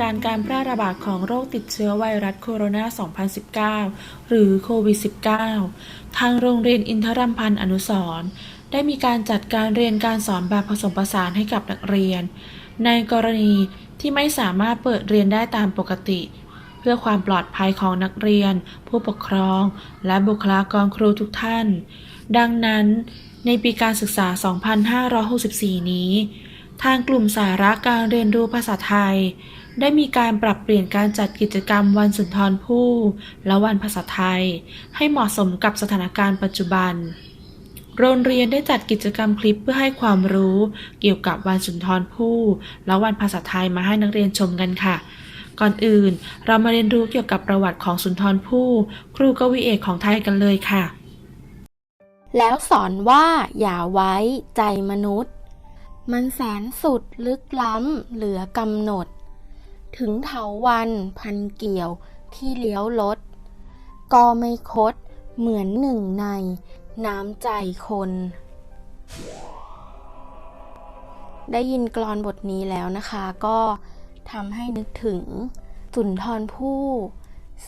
การการแพร่ระบาดของโรคติดเชื้อไวรัสโคโรนา 2019 หรือโควิด -19 ทางโรงเรียนอินทรัมพันธ์อนุสรณ์ได้มีการจัดการเรียนการสอนแบบผสมผสานให้กับนักเรียน ในกรณีที่ไม่สามารถเปิดเรียนได้ตามปกติ เพื่อความปลอดภัยของนักเรียน ผู้ปกครอง และบุคลากรครูทุกท่าน ดังนั้นในปีการศึกษา 2564 นี้ ทางกลุ่มสาระการเรียนรู้ภาษาไทย ได้มีการปรับเปลี่ยนการจัดกิจกรรมวันสุนทรภู่และวันภาษาไทย ให้เหมาะสมกับสถานการณ์ปัจจุบัน โรงเรียนได้จัดกิจกรรมคลิปเพื่อให้ความรู้เกี่ยวกับวันสุนทรภู่และวันภาษาไทยมาให้นักเรียนชมกันค่ะ ก่อนอื่นเรามาเรียนรู้เกี่ยวกับประวัติของสุนทรภู่ครูกวีเอกของไทยกันเลยค่ะ แล้วสอนว่าอย่าไว้ใจมนุษย์ มันแสนสุดลึกล้ำเหลือกำหนด ถึงเถาวันพันเกี่ยวที่เลี้ยวลดก็ไม่คดเหมือนหนึ่งใน น้ำใจคน ได้ยินกลอนบทนี้แล้วนะคะ ก็ทำให้นึกถึงสุนทรภู่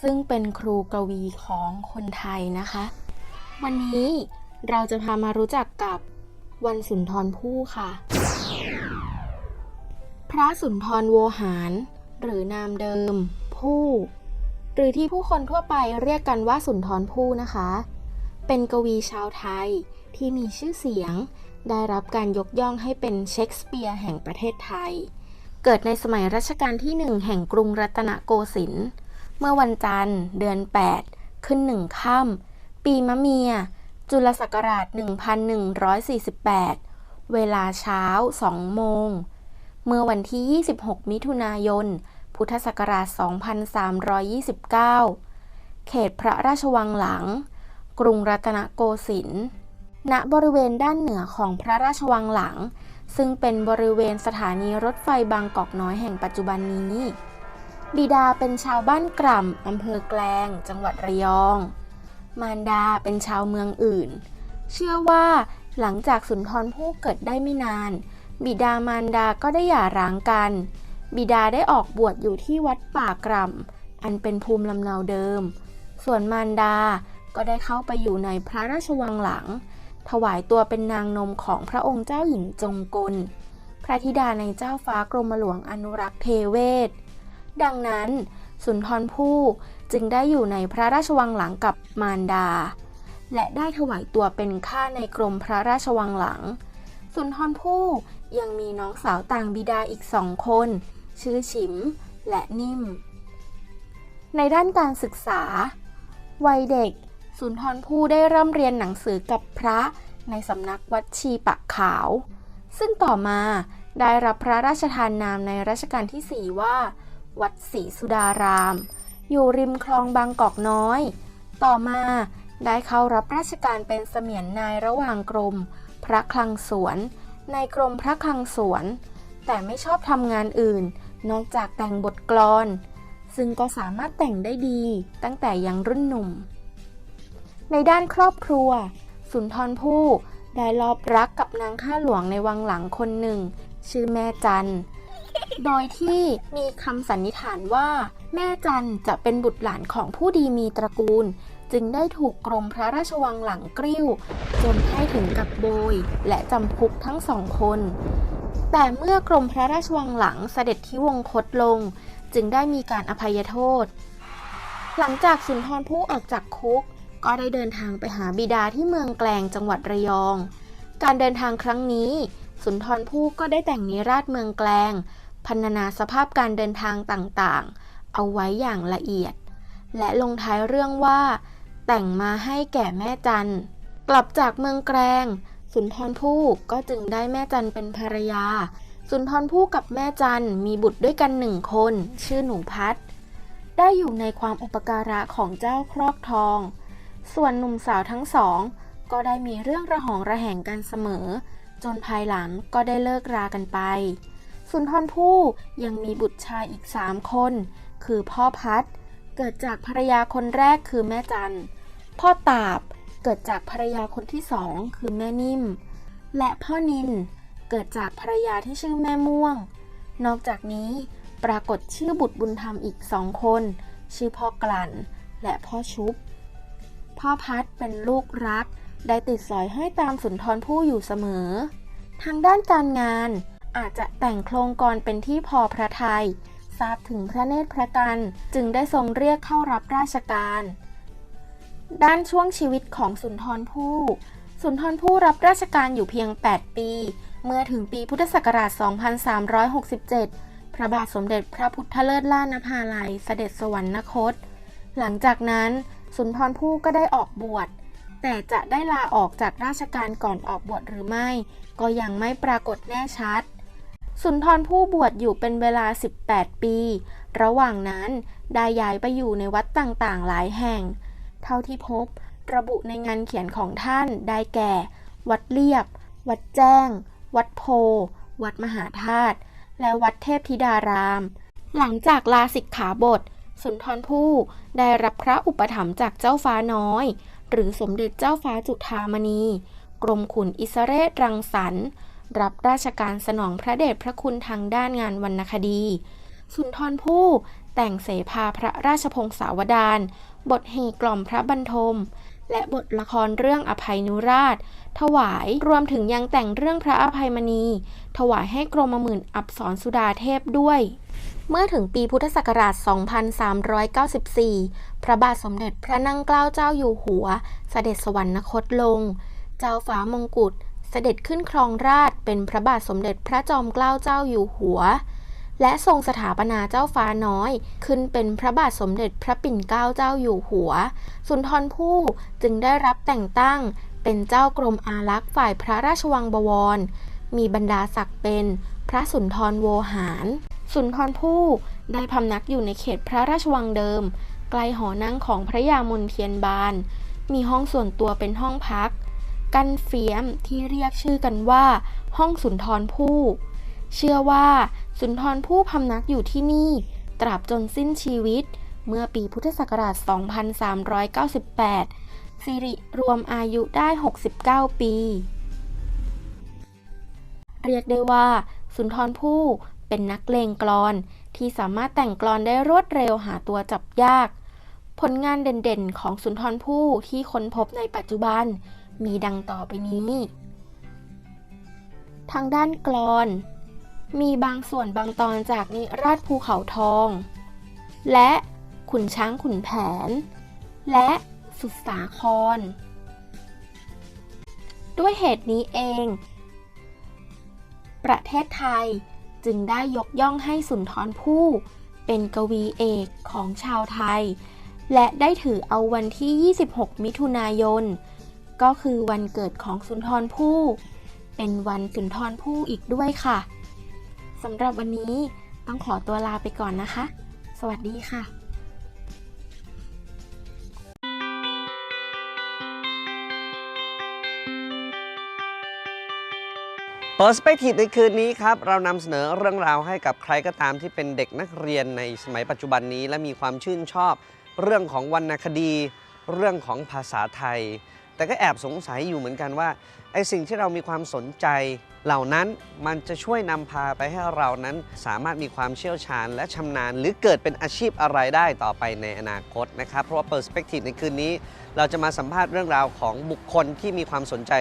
ซึ่งเป็นครูกวีของคนไทยนะคะ วันนี้เราจะพามารู้จักกับวันสุนทรภู่ค่ะ พระสุนทรโวหาร หรือนามเดิมภู่หรือที่ผู้คนทั่วไปเรียกกันว่าสุนทรภู่นะคะ เป็นกวีชาวไทยที่มีชื่อเสียง ได้รับการยกย่องให้เป็นเชคสเปียร์แห่งประเทศไทย เกิดในสมัยรัชกาลที่หนึ่งแห่งกรุงรัตนโกสินทร์เมื่อวันจันทร์ เดือน 8 ขึ้นหนึ่งค่ำปีมะเมีย จุลศักราช 1148 เวลาเช้า 2 โมง เมื่อวันที่ 26 มิถุนายน พุทธศักราช 2329 เขตพระราชวังหลัง กรุงรัตนโกสินทร์ ณ บริเวณด้านเหนือของพระราชวังหลัง ซึ่งเป็นบริเวณสถานีรถไฟบางกอกน้อยแห่งปัจจุบันนี้ บิดาเป็นชาวบ้านกล่ำอำเภอแกลง จังหวัดระยอง มารดาเป็นชาวเมืองอื่น เชื่อว่าหลังจากสุนทรภู่เกิดได้ไม่นาน บิดามารดาก็ได้หย่าร้างกัน บิดาได้ออกบวชอยู่ที่วัดป่ากล่ำอันเป็นภูมิลำเนาเดิม ส่วนมารดาก็ได้เข้าไปอยู่ในพระราชวังหลัง ถวายตัวเป็นนางนมของพระองค์เจ้าหญิงจงกล พระธิดาในเจ้าฟ้ากรมหลวงอนุรักษ์เทเวศ ดังนั้นสุนทรภู่จึงได้อยู่ในพระราชวังหลังกับมารดา และได้ถวายตัวเป็นข้าในกรมพระราชวังหลัง สุนทรภู่ ยังมีน้องสาวต่างบิดาอีกสองคน ชื่อฉิมและนิ่ม ในด้านการศึกษา วัยเด็ก สุนทรภู่ได้เริ่มเรียนหนังสือกับพระในสำนักวัดชีปะขาว ซึ่งต่อมาได้รับพระราชทานนามในรัชกาลที่ 4 ว่า วัดศรีสุดาราม อยู่ริมคลองบางกอกน้อย ต่อมาได้เข้ารับราชการเป็นเสมียนนายระหว่างกรม พระคลังสวน ในกรมพระคลังสวน แต่ไม่ชอบทำงานอื่น นอกจากแต่งบทกลอน ซึ่งก็สามารถแต่งได้ดีตั้งแต่ยังรุ่นหนุ่ม ในด้านครอบครัว สุนทรภู่ได้ลอบรักกับนางข้าหลวงในวังหลังคนหนึ่ง ชื่อแม่จันโดยที่มีคำสันนิษฐานว่า แม่จันจะเป็นบุตรหลานของผู้ดีมีตระกูล จึงได้ถูกกรมพระราชวังหลังกริ้ว จนให้ถึงกับโบย และจำคุกทั้งสองคน แต่เมื่อกรมพระราชวังหลังเสด็จที่วงคตลง จึงได้มีการอภัยโทษ หลังจากสุนทรภู่ออกจากคุก ก็ได้เดินทางไปหาบิดาที่เมืองแกลงจังหวัดระยอง การเดินทางครั้งนี้ สุนทรภู่ก็ได้แต่งนิราชเมืองแกลงพรรณนาสภาพการเดินทางต่างๆ เอาไว้อย่างละเอียด และลงท้ายเรื่องว่า แต่งมาให้แก่แม่จันกลับจากเมืองแกลงสุนทรภู่ก็จึงได้แม่จันเป็นภรรยา สุนทรภู่กับแม่จันมีบุตรด้วยกันหนึ่งคน ชื่อหนูพัดได้อยู่ในความอุปการะของเจ้าครอบทอง ส่วนหนุ่มสาวทั้งสอง ก็ได้มีเรื่องระหองระแหงกันเสมอ จนภายหลังก็ได้เลิกรากันไป สุนทรภู่ยังมีบุตรชายอีกสามคน คือพ่อพัด เกิดจากภรรยาคนแรกคือแม่จัน พ่อตาบเกิดจากภรรยาคนที่สองคือแม่นิ่ม และพ่อนินเกิดจากภรรยาที่ชื่อแม่ม่วง นอกจากนี้ปรากฏชื่อบุตรบุญธรรมอีกสองคน ชื่อพ่อกลั่น และพ่อชุบ พ่อพัดเป็นลูกรัก ได้ติดสอยห้อยตามสุนทรภู่อยู่เสมอ ทางด้านการงานอาจจะแต่งโครงกรเป็นที่พอพระทยัยทราบถึงพระเนตรพระกัน จึงได้ทรงเรียกเข้ารับราชการ ด้านช่วงชีวิตของสุนทรภู่ สุนทรภู่รับราชการอยู่เพียง 8 ปี เมื่อถึงปีพุทธศักราช 2367 พระบาทสมเด็จพระพุทธเลิศล่านภาลัยเสด็จสวรรคต หลังจากนั้นสุนทรภู่ก็ได้ออกบวช แต่จะได้ลาออกจากราชการก่อนออกบวชหรือไม่ ก็ยังไม่ปรากฏแน่ชัด สุนทรภู่บวชอยู่เป็นเวลา 18 ปี ระหว่างนั้นได้ย้ายไปอยู่ในวัดต่างๆ หลายแห่ง เท่าที่พบ ระบุในงานเขียนของท่านได้แก่ วัดเลียบ วัดแจ้ง วัดโพ วัดมหาธาตุและวัดเทพธิดาราม หลังจากลาสิกขาบท สุนทรภู่ได้รับพระอุปถัมภ์จากเจ้าฟ้าน้อย หรือสมเด็จเจ้าฟ้าจุฑามณี กรมขุนอิสเรศรังสรรค์รับราชการสนองพระเดชพระคุณทางด้านงานวรรณคดี สุนทรภู่แต่งเสภาพระราชพงศาวดาร บทเฮกล่อมพระบรรทม และบทละครเรื่องอภัยนุราช ถวายรวมถึงยังแต่งเรื่องพระอภัยมณี ถวายให้กรมหมื่นอับสรสุดาเทพด้วย เมื่อถึงปีพุทธศักราช 2394 พระบาทสมเด็จพระนั่งเกล้าเจ้าอยู่หัว เสด็จสวรรคตลง เจ้าฟ้ามงกุฎเสด็จขึ้นครองราชเป็นพระบาทสมเด็จพระจอมเกล้าเจ้าอยู่หัว และทรงสถาปนาเจ้าฟ้าน้อย ขึ้นเป็นพระบาทสมเด็จพระปิ่นเกล้าเจ้าอยู่หัว สุนทรภู่จึงได้รับแต่งตั้ง เป็นเจ้ากรมอารักษ์ฝ่ายพระราชวังบวร มีบรรดาศักดิ์เป็น พระสุนทรโวหาร สุนทรภู่ได้พำนักอยู่ในเขตพระราชวังเดิมใกล้หอนั่งของพระยามนเทียนบาน มีห้องส่วนตัวเป็นห้องพัก กันเฟียมที่เรียกชื่อกันว่า ห้องสุนทรภู่เชื่อว่า สุนทรภู่พำนักอยู่ที่นี่ ตราบจนสิ้นชีวิต เมื่อปีพุทธศักราช 2398 สิริรวมอายุได้ 69 ปี เรียกได้ว่า สุนทรภู่เป็นนักเลงกลอน ที่สามารถแต่งกลอนได้รวดเร็วหาตัวจับยาก ผลงานเด่นๆ ของสุนทรภู่ที่ค้นพบในปัจจุบัน มีดังต่อไปนี้ ทางด้านกลอน มีบางส่วนบางตอนจากนิราชภูเขาทอง และขุนช้างขุนแผน และสุดสาคร ด้วยเหตุนี้เอง ประเทศไทยจึงได้ยกย่องให้สุนทรภู่เป็นกวีเอกของชาวไทย และได้ถือเอาวันที่ 26 มิถุนายน ก็คือวันเกิดของสุนทรภู่เป็นวันสุนทรภู่อีกด้วยค่ะ สำหรับวันนี้ต้องขอตัวลาไปก่อนนะคะ สวัสดีค่ะเปิดสเปกทีฟในคืนนี้ครับ เรานำเสนอเรื่องราวให้กับใครก็ตามที่เป็นเด็กนักเรียนในสมัยปัจจุบันนี้ และมีความชื่นชอบ เรื่องของวรรณคดี เรื่องของภาษาไทย แต่ก็แอบสงสัยอยู่เหมือนกันว่าไอสิ่งที่เรามีความสนใจเหล่านั้นมันจะช่วยนำพาไปให้เรานั้นสามารถมีความเชี่ยวชาญ และชำนาญ หรือเกิดเป็นอาชีพอะไรได้ต่อไปในอนาคตนะครับ เพราะว่าเปิดสเปกทีฟในคืนนี้ เราจะมาสัมภาษณ์เรื่องราวของบุคคลที่มีความสนใจ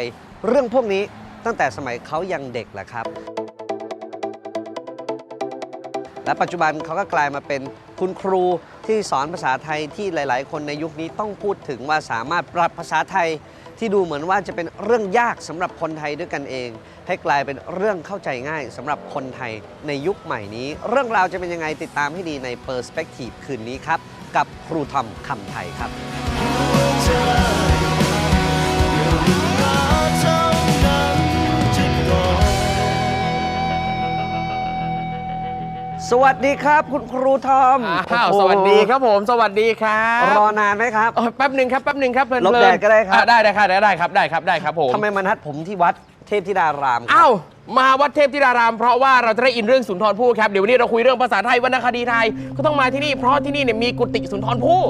เรื่องพวกนี้ตั้งแต่สมัยเขายังเด็กแหละครับ และปัจจุบันเขาก็กลายมาเป็น คุณครูที่สอนภาษาไทยที่หลาย ๆ คนในยุคนี้ต้องพูดถึงว่าสามารถปรับภาษาไทยที่ดูเหมือนว่าจะเป็นเรื่องยากสำหรับคนไทยด้วยกันเอง ให้กลายเป็นเรื่องเข้าใจง่ายสำหรับคนไทยในยุคใหม่นี้ เรื่องราวจะเป็นยังไงติดตามให้ดีใน Perspective คืนนี้ครับ กับครูทอมคำไทยครับ สวัสดีครับคุณครูทอมอ้าวโอ้โหสวัสดีครับผม สวัสดีครับรอนานไหมครับ โอ้ยแป๊บหนึ่งครับแป๊บหนึ่งครับเพลินๆหลบแดดก็ได้ครับ อะได้ได้ครับได้ได้ครับได้ครับได้ครับผมทำไมมานัดผมที่วัดเทพธิดารามครับอ้าวมาวัดเทพธิดาราม เพราะว่าเราจะได้อินเรื่องสุนทรภู่ครับเดี๋ยววันนี้เราคุยเรื่องภาษาไทยวรรณคดีไทยก็ต้องมาที่นี่เพราะที่นี่เนี่ยมีกุฏิสุนทรภู่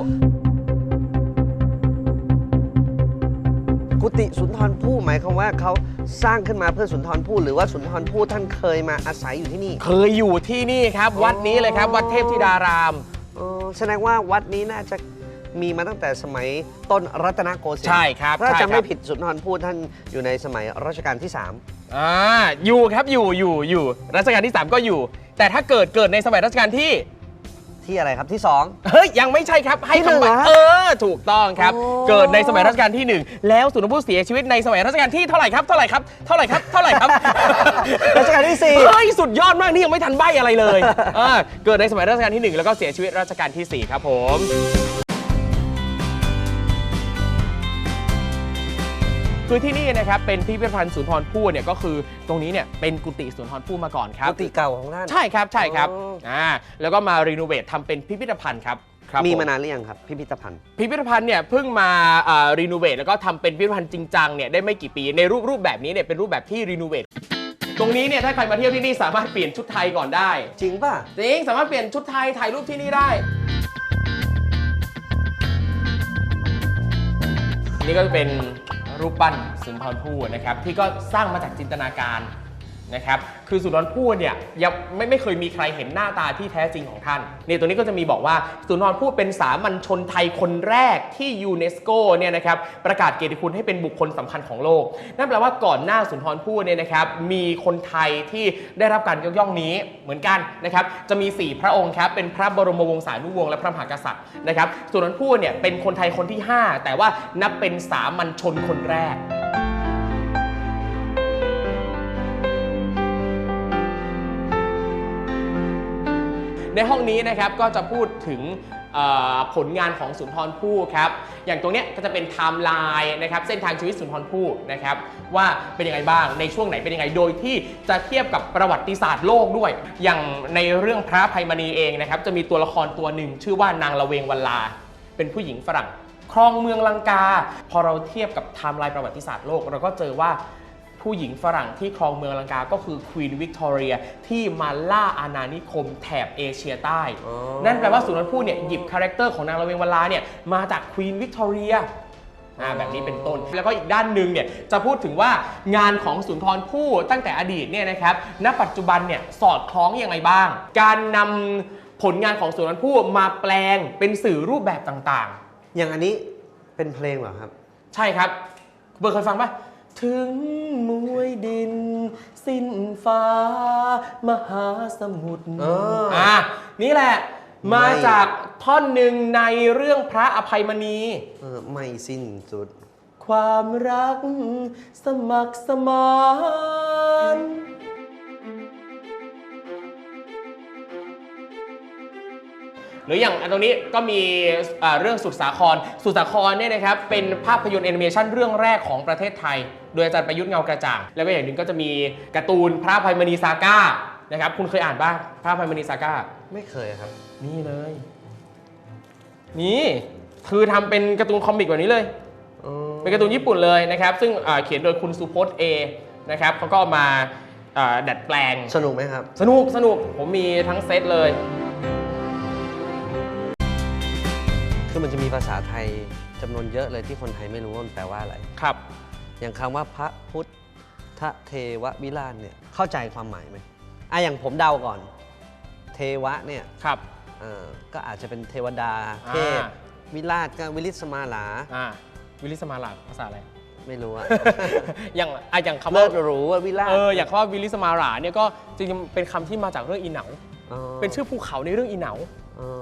กุกุฏิสุนทรภู่หมายความว่าเขาสร้างขึ้นมาเพื่อสุนทรภู่หรือว่าสุนทรภู่ท่านเคยมาอาศัยอยู่ที่นี่เคยอยู่ที่นี่ครับ วัดนี้เลยครับ วัดเทพธิดารามอ๋อแสดงว่าวัดนี้น่าจะมีมาตั้งแต่สมัยต้นรัตนโกสินทร์ใช่ครับถ้าใช่คจะรับไม่ผิดสุนทรภู่ท่านอยู่ในสมัยรัชกาลที่อ่าอยู่ครับอยู่อยู่อยู่รัชกาลที่ 3 ก็อยู่ แต่ถ้าเกิดเกิดในสมัยรัชกาลที่3 ที่อะไรครับที่ 2 เฮ้ย ยังไม่ใช่ครับให้ที่หนึ่งคำใบ้เหรอเออ ถูกต้องครับ โอ้ เกิดในสมัยรัชกาลที่1แล้วสุนทรภู่เสียชีวิตในสมัยรัชกาลที่เท่าไหร่ครับเท่าไหร่ครับเท่าไหร่ครับเท่าไหร่ครับ รัชกาลที่สี่ เฮ้ย สุดยอดมาก นี่ยังไม่ทันใบอะไรเลย เออเกิดในสมัยรัชกาลที่1แล้วก็เสียชีวิตรัชกาลที่4ครับผม คือที่นี่นะครับเป็นพิพิธภัณฑ์สุนทรภู่เนี่ยก็คือตรงนี้เนี่ยเป็นกุฏิสุนทรภู่มาก่อนครับ กุฏิเก่าของท่าน ใช่ครับใช่ครับอ๋ออ่าแล้วก็มารีโนเวททำเป็นพิพิธภัณฑ์ครับครับมีผมานานหรือยังครับ พิพิธภัณฑ์ พิพิธภัณฑ์เนี่ยเพิ่งมารีโนเวทแล้วก็ทำเป็นพิพิธภัณฑ์จริงจังเนี่ยได้ไม่กี่ปีในรูปรูปแบบนี้เนี่ยเป็นรูปแบบที่รีโนเวทตรงนี้เนี่ยถ้าใครมาเที่ยวที่นี่สามารถเปลี่ยนชุดไทยก่อนได้ จริงป่ะจริงสามารถเปลี่ยนชุดไทยถ่ายรูปที่นี่ได้นี่ก็จะเป็น รูปปั้นสุนทรภู่นะครับที่ก็สร้างมาจากจินตนาการ นะครับ คือสุนทรภู่เนี่ยยังไม่ไม่เคยมีใครเห็นหน้าตาที่แท้จริงของท่านนี่ตัวนี้ก็จะมีบอกว่าสุนทรภู่เป็นสามัญชนไทยคนแรกที่ยูเนสโกเนี่ยนะครับประกาศเกียรติคุณให้เป็นบุคคลสำคัญของโลก นั่นแปลว่าก่อนหน้าสุนทรภู่เนี่ยนะครับมีคนไทยที่ได้รับการยกย่องนี้เหมือนกันนะครับจะมี 4 พระองค์ครับเป็นพระบรมวงศานุวงศ์และพระมหากษัตริย์นะครับสุนทรภู่เนี่ยเป็นคนไทยคนที่ 5 แต่ว่านับเป็นสามัญชนคนแรก ในห้องนี้นะครับก็จะพูดถึงผลงานของสุนทรภู่ครับอย่างตรงนี้ก็จะเป็นไทม์ไลน์นะครับเส้นทางชีวิตสุนทรภู่นะครับว่าเป็นยังไงบ้างในช่วงไหนเป็นยังไงโดยที่จะเทียบกับประวัติศาสตร์โลกด้วย อย่างในเรื่องพระภัยมณีเองนะครับจะมีตัวละครตัวหนึ่งชื่อว่านางละเวงวันลา เป็นผู้หญิงฝรั่งครองเมืองลังกา พอเราเทียบกับไทม์ไลน์ประวัติศาสตร์โลก เราก็เจอว่า ผู้หญิงฝรั่งที่ครองเมืองลังกา ก็คือควีนวิกตอเรียที่มาล่าอาณานิคมแถบเอเชียใต้อ๋อนั่นแปลว่าสุนทรภู่เนี่ยหยิบคาแรคเตอร์ของนางละเวงวลาเนี่ยมาจากควีนวิกตอเรียอ่าแบบนี้เป็นต้น แล้วก็อีกด้านหนึ่งเนี่ยจะพูดถึงว่างานของสุนทรภู่ตั้งแต่อดีตเนี่ยนะครับ ณ ปัจจุบันเนี่ยสอดคล้องยังไงบ้าง การนำผลงานของสุนทรภู่มาแปลงเป็นสื่อรูปแบบต่างๆ อย่างอันนี้เป็นเพลงเหรอครับ ใช่ครับ เบิร์ดเคยฟังปะ ถึงมวยดิน สิ้นฟ้า มหาสมุทรเอออ่ อะนี่แหละไม่มาจากท่อนหนึ่งในเรื่องพระอภัยมณี เออไม่สิ้นสุด ความรักสมัครสมาน หรืออย่างอันตรงนี้ก็มีอ่าเรื่องสุดสาคร สุดสาครเนี่ยนะครับเป็นภาพยนตร์แอนิเมชันเรื่องแรกของประเทศไทย โดยอาจารย์ประยุทธ์เงากระจ่าง แล้วก็อย่างหนึ่งก็จะมีการ์ตูนพระอภัยมณีซาก้านะครับคุณเคยอ่านบ้างพระอภัยมณีซาก้า ไม่เคยครับ นี่เลย นี่คือทำเป็นการ์ตูนคอมิกแบบนี้เลยอ๋อเป็นการ์ตูนญี่ปุ่นเลยนะครับ ซึ่งอ่าเขียนโดยคุณสุพจน์เอนะครับเขาก็เอามาอ่าดัดแปลงสนุกไหมครับ สนุกสนุกผมมีทั้งเซตเลย คือมันจะมีภาษาไทยจำนวนเยอะเลยที่คนไทยไม่รู้ว่ามันแปลว่าอะไร ครับ อย่างคำว่าพระพุทธเทววิราชเนี่ยเข้าใจความหมายไหมอะอย่างผมเดาก่อน เทวะเนี่ยครับ เอ่อก็อาจจะเป็นเทวดาอ่า เทพวิราชก็วิริสมาลาอ่าวิลิสมาลาภาษาอะไร ไม่รู้อะ อย่างอะอย่างคำเลิว่าศหรูว่าวิราชเอออย่างคำว่าวิลิสมาลาเนี่ยก็จริงๆเป็นคำที่มาจากเรื่องอีเหนา เป็นชื่อภูเขาในเรื่องอีเหนา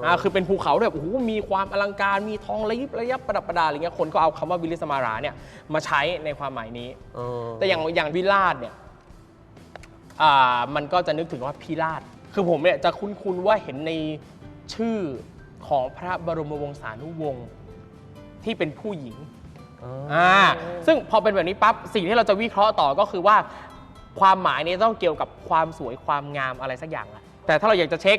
อ่าคือเป็นภูเขาแบบโอ้โหมีความอลังการมีทองระยิบระยับประดับประดาอะไรเงี้ยคนก็เอาคำว่าวิลิสมาราเนี่ยมาใช้ในความหมายนี้ เออแต่อย่างอย่างวิราชเนี่ยอ่ามันก็จะนึกถึงว่าพิราชคือผมเนี่ยจะคุ้นๆว่าเห็นในชื่อของพระบรมวงศานุวงศ์ที่เป็นผู้หญิง อ่าซึ่งพอเป็นแบบนี้ปั๊บสิ่งที่เราจะวิเคราะห์ต่อก็คือว่า ความหมายเนี่ยต้องเกี่ยวกับความสวยความงามอะไรสักอย่างแหละแต่ถ้าเราอยากจะเช็ค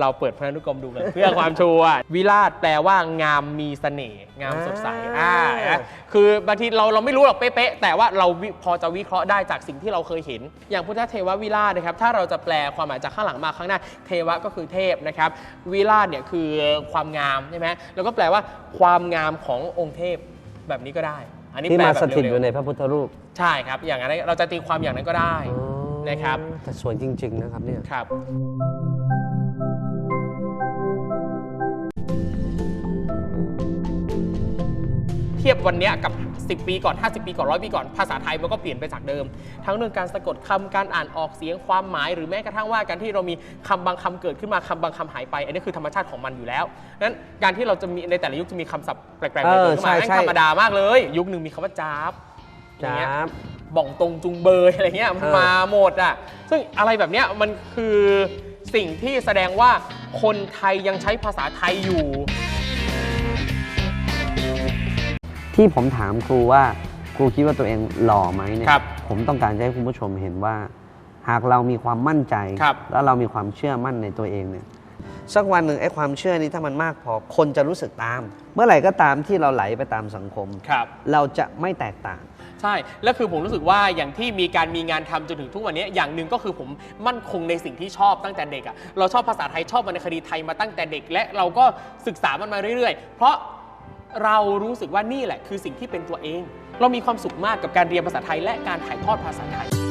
เราเปิดพระนุกรมดูเลยเพื่อความชัวร์วิราชแปลว่างามมีเสน่ห์งามสดใสอ่านะคือบางทีเราเราไม่รู้หรอกเป๊ะๆแต่ว่าเราวิพอจะวิเคราะห์ได้จากสิ่งที่เราเคยเห็น อย่างพุทธเทววิราชนะครับถ้าเราจะแปลความหมายจากข้างหลังมาข้างหน้า เทวะก็คือเทพนะครับวิราชเนี่ยคือความงามใช่ไหมแล้วก็แปลว่าความงามขององค์เทพแบบนี้ก็ได้ อันนี้ที่แปลมาแบบสถิตเร็อวยู่ในพระพุทธรูปๆใช่ครับ อย่างนั้นเราจะตีความอย่างนั้นก็ได้นะครับแต่สวยจริง ๆ นะครับเนี่ยครับ ทียบวันเนี้ยกับ 10 ปีก่อน 50 ปีก่อนร้อยปีก่อนภาษาไทยมันก็เปลี่ยนไปจากเดิม ทั้งเรื่องการสะกดคำการอ่านออกเสียงความหมาย หรือแม้กระทั่งว่าการที่เรามีคำบางคำเกิดขึ้นมาคำบางคำหายไป อันนี้คือธรรมชาติของมันอยู่แล้วนั้นการที่เราจะมีในแต่ละยุคจะมีคำศัพท์แปลกๆเออเกิดขึ้นมาใช่นั่นใช่ธรรมดามากเลย ยุคหนึ่งมีคำว่าจ้าบอย่างเงี้ยจ้าบบ่องตรงจุงเบยอะไรเงี้ยมันเออมาหมดอะซึ่งอะไรแบบเนี้ยมันคือสิ่งที่แสดงว่าคนไทยยังใช้ภาษาไทยอยู่ ที่ผมถามครูว่าครูคิดว่าตัวเองหล่อไหมเนี่ยครับผมต้องการจะให้คุณผู้ชมเห็นว่า หากเรามีความมั่นใจ ครับ แล้วเรามีความเชื่อมั่นในตัวเองเนี่ยสักวันหนึ่งไอ้ความเชื่อนี้ถ้ามันมากพอคนจะรู้สึกตาม เมื่อไหร่ก็ตามที่เราไหลไปตามสังคม ครับ เราจะไม่แตกต่าง ใช่ แล้วคือผมรู้สึกว่าอย่างที่มีการมีงานทำจนถึงทุกวันนี้อย่างหนึ่งก็คือผมมั่นคงในสิ่งที่ชอบตั้งแต่เด็กอะเราชอบภาษาไทยชอบวรรณคดีไทยมาตั้งแต่เด็ก และเราก็ศึกษามันมาเรื่อยๆ เพราะ เรารู้สึกว่านี่แหละคือสิ่งที่เป็นตัวเอง เรามีความสุขมากกับการเรียนภาษาไทยและการถ่ายทอดภาษาไทย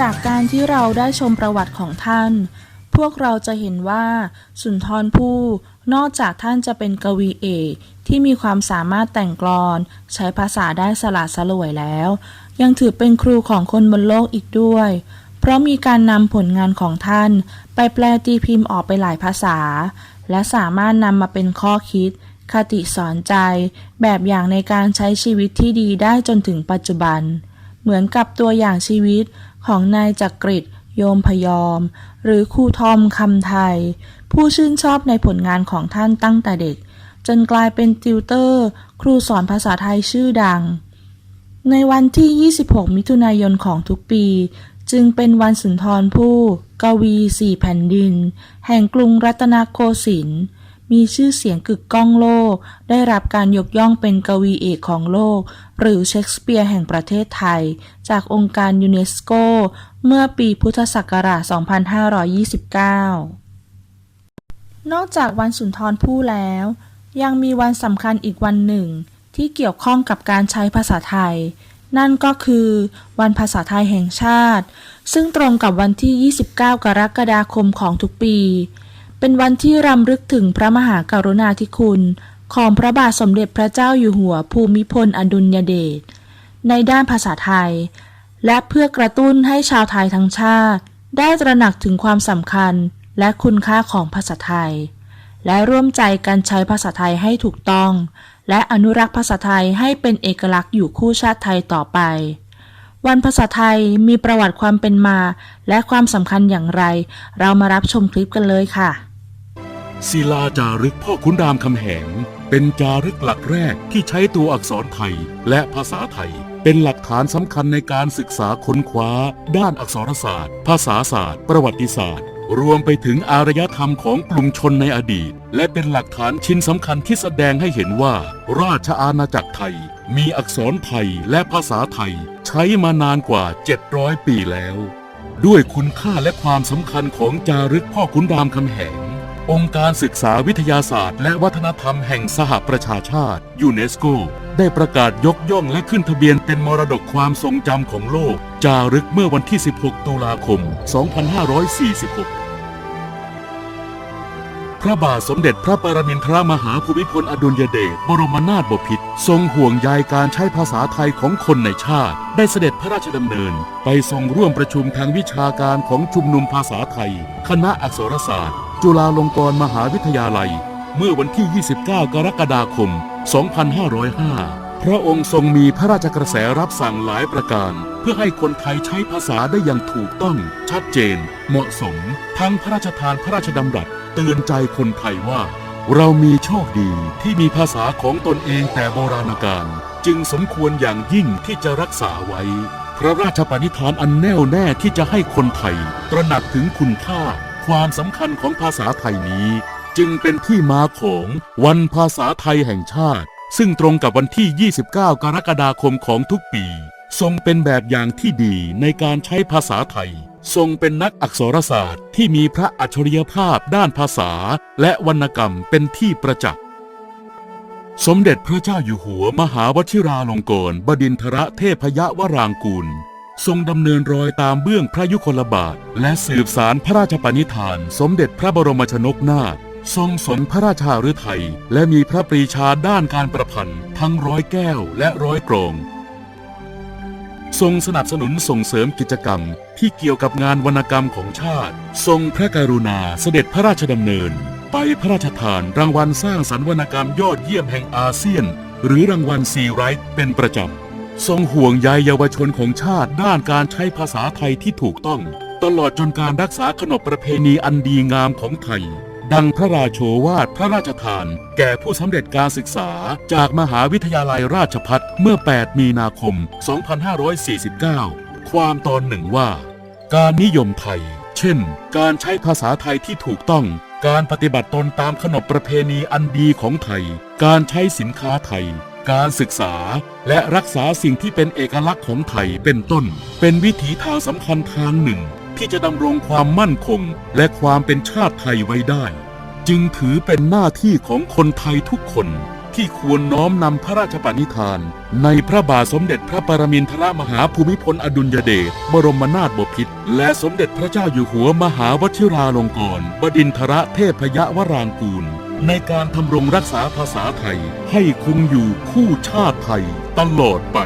จากการที่เราได้ชมประวัติของท่าน พวกเราจะเห็นว่า สุนทรภู่นอกจากท่านจะเป็นกวีเอกที่มีความสามารถแต่งกลอน ใช้ภาษาได้สละสลวยแล้ว ยังถือเป็นครูของคนบนโลกอีกด้วย เพราะมีการนำผลงานของท่าน ไปแปลตีพิมพ์ออกไปหลายภาษา และสามารถนำมาเป็นข้อคิด คติสอนใจ แบบอย่างในการใช้ชีวิตที่ดีได้จนถึงปัจจุบัน เหมือนกับตัวอย่างชีวิต ของนายจักริดโยมพยอม หรือครูทอมคำไทย ผู้ชื่นชอบในผลงานของท่านตั้งแต่เด็ก จนกลายเป็นติวเตอร์ ครูสอนภาษาไทยชื่อดัง ในวันที่ 26 มิถุนายนของทุกปี จึงเป็นวันสุนทรภู่กวีสี่แผ่นดิน แห่งกรุงรัตนโกสินทร์ มีชื่อเสียงกึกก้องโลก ได้รับการยกย่องเป็นกวีเอกของโลก หรือเชคสเปียร์แห่งประเทศไทย จากองค์การยูเนสโก เมื่อปีพุทธศักราช 2529 นอกจากวันสุนทรภู่แล้ว ยังมีวันสำคัญอีกวันหนึ่ง ที่เกี่ยวข้องกับการใช้ภาษาไทยนั่นก็คือวันภาษาไทยแห่งชาติ ซึ่งตรงกับวันที่ 29 กรกฎาคมของทุกปี เป็นวันที่รำลึกถึงพระมหากรุณาธิคุณ ของพระบาทสมเด็จพระเจ้าอยู่หัวภูมิพลอดุลยเดชในด้านภาษาไทย และเพื่อกระตุ้นให้ชาวไทยทั้งชาติ ได้ตระหนักถึงความสำคัญและคุณค่าของภาษาไทย และร่วมใจกันใช้ภาษาไทยให้ถูกต้อง และอนุรักษ์ภาษาไทยให้เป็นเอกลักษณ์อยู่คู่ชาติไทยต่อไปวันภาษาไทยมีประวัติความเป็นมา และความสำคัญอย่างไร เรามารับชมคลิปกันเลยค่ะ ศิลาจารึกพ่อขุนรามคำแหง เป็นจารึกหลักแรกที่ใช้ตัวอักษรไทยและภาษาไทย เป็นหลักฐานสำคัญในการศึกษาค้นคว้า ด้านอักษรศาสตร์ ภาษาศาสตร์ ประวัติศาสตร์ รวมไปถึงอารยธรรมของกลุ่มชนในอดีต และเป็นหลักฐานชิ้นสำคัญที่แสดงให้เห็นว่า ราชอาณาจักรไทย มีอักษรไทยและภาษาไทย ใช้มานานกว่า 700 ปีแล้ว ด้วยคุณค่าและความสำคัญของจารึกพ่อขุนรามคำแหง องค์การศึกษาวิทยาศาสตร์ และวัฒนธรรมแห่งสหประชาชาติยูเนสโกได้ประกาศยกย่องและขึ้นทะเบียนเป็นมรดกความทรงจำของโลก จารึกเมื่อวันที่ 16 ตุลาคม 2546พระบาทสมเด็จพระปรมินทรมหาภูมิพลอดุลยเดชบรมนาถบพิตรทรงห่วงใยการใช้ภาษาไทยของคนในชาติ ได้เสด็จพระราชดำเนิน ไปทรงร่วมประชุมทางวิชาการของชุมนุมภาษาไทย คณะอักษรศาสตร์ จุฬาลงกรณ์มหาวิทยาลัย เมื่อวันที่ 29 กรกฎาคม 2505 พระองค์ทรงมีพระราชกระแสรับสั่งหลายประการ เพื่อให้คนไทยใช้ภาษาได้อย่างถูกต้อง ชัดเจน เหมาะสม ทั้งพระราชทานพระราชดำรัสเตือนใจคนไทยว่า เรามีโชคดีที่มีภาษาของตนเองแต่โบราณกาลจึงสมควรอย่างยิ่งที่จะรักษาไว้ พระราชปณิธานอันแน่วแน่ที่จะให้คนไทย ตระหนักถึงคุณค่า ความสำคัญของภาษาไทยนี้ จึงเป็นที่มาของวันภาษาไทยแห่งชาติ ซึ่งตรงกับวันที่ 29 กรกฎาคมของทุกปี ทรงเป็นแบบอย่างที่ดีในการใช้ภาษาไทย ทรงเป็นนักอักษรศาสตร์ที่มีพระอัจฉริยภาพด้านภาษาและวรรณกรรมเป็นที่ประจักษ์สมเด็จพระเจ้าอยู่หัวมหาวชิราลงกรณบดินทรเทพยวรางกูล ทรงดำเนินรอยตามเบื้องพระยุคลบาท และสืบสารพระราชปณิธาน สมเด็จพระบรมชนกนาถทรงสนพระราชาฤทัยและมีพระปรีชาด้านการประพันธ์ทั้งร้อยแก้วและร้อยกรอง ทรงสนับสนุนส่งเสริมกิจกรรมที่เกี่ยวกับงานวรรณกรรมของชาติ ทรงพระกรุณาเสด็จพระราชดำเนิน ไปพระราชทานรางวัลสร้างสรรค์วรรณกรรมยอดเยี่ยมแห่งอาเซียน หรือรางวัลซีไรท์เป็นประจำ ทรงห่วงใยเยาวชนของชาติด้านการใช้ภาษาไทยที่ถูกต้อง ตลอดจนการรักษาขนบประเพณีอันดีงามของไทย ดังพระราโชวาทพระราชทาน แก่ผู้สำเร็จการศึกษาจากมหาวิทยาลัยราชพัฒเมื่อ 8 มีนาคม 2549 ความตอนหนึ่งว่า การนิยมไทย เช่น การใช้ภาษาไทยที่ถูกต้องการปฏิบัติตนตามขนบประเพณีอันดีของไทย การใช้สินค้าไทย การศึกษา และรักษาสิ่งที่เป็นเอกลักษณ์ของไทยเป็นต้น เป็นวิถีทางสำคัญทางหนึ่ง ที่จะดำรงความมั่นคง และความเป็นชาติไทยไว้ได้ จึงถือเป็นหน้าที่ของคนไทยทุกคนที่ควรน้อมนำพระราชปณิธาน ในพระบาทสมเด็จพระปรมินทรมหาภูมิพลอดุลยเดชบรมนาถบพิตรและสมเด็จพระเจ้าอยู่หัวมหาวชิราลงกรณบดินทรเทพยวรางกูล ในการทำรงรักษาภาษาไทยให้คงอยู่คู่ชาติไทยตลอดไป